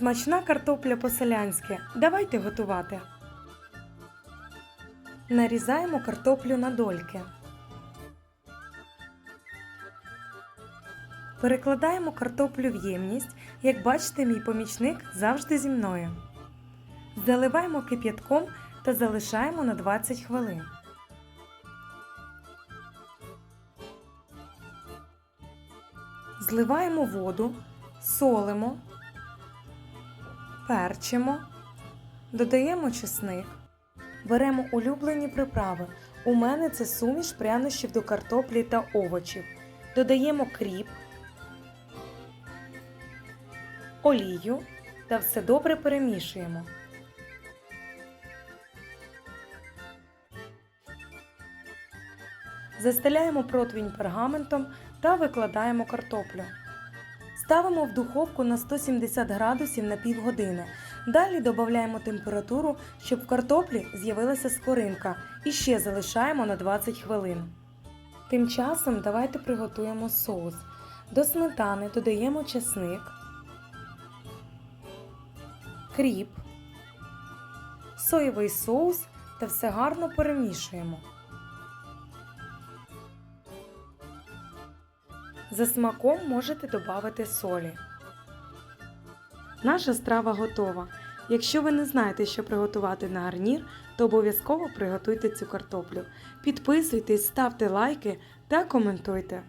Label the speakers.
Speaker 1: Смачна картопля по-селянськи. Давайте готувати. Нарізаємо картоплю на дольки. Перекладаємо картоплю в ємність. Як бачите, мій помічник завжди зі мною. Заливаємо кип'ятком та залишаємо на 20 хвилин. Зливаємо воду, солимо, перчимо, додаємо чесник, беремо улюблені приправи. У мене це суміш прянощів до картоплі та овочів. Додаємо кріп, олію та все добре перемішуємо. Застеляємо противень пергаментом та викладаємо картоплю. Ставимо в духовку на 170 градусів на півгодини. Далі додаємо температуру, щоб в картоплі з'явилася скоринка і ще залишаємо на 20 хвилин. Тим часом давайте приготуємо соус. До сметани додаємо чесник, кріп, соєвий соус та все гарно перемішуємо. За смаком можете додати солі. Наша страва готова. Якщо ви не знаєте, що приготувати на гарнір, то обов'язково приготуйте цю картоплю. Підписуйтесь, ставте лайки та коментуйте.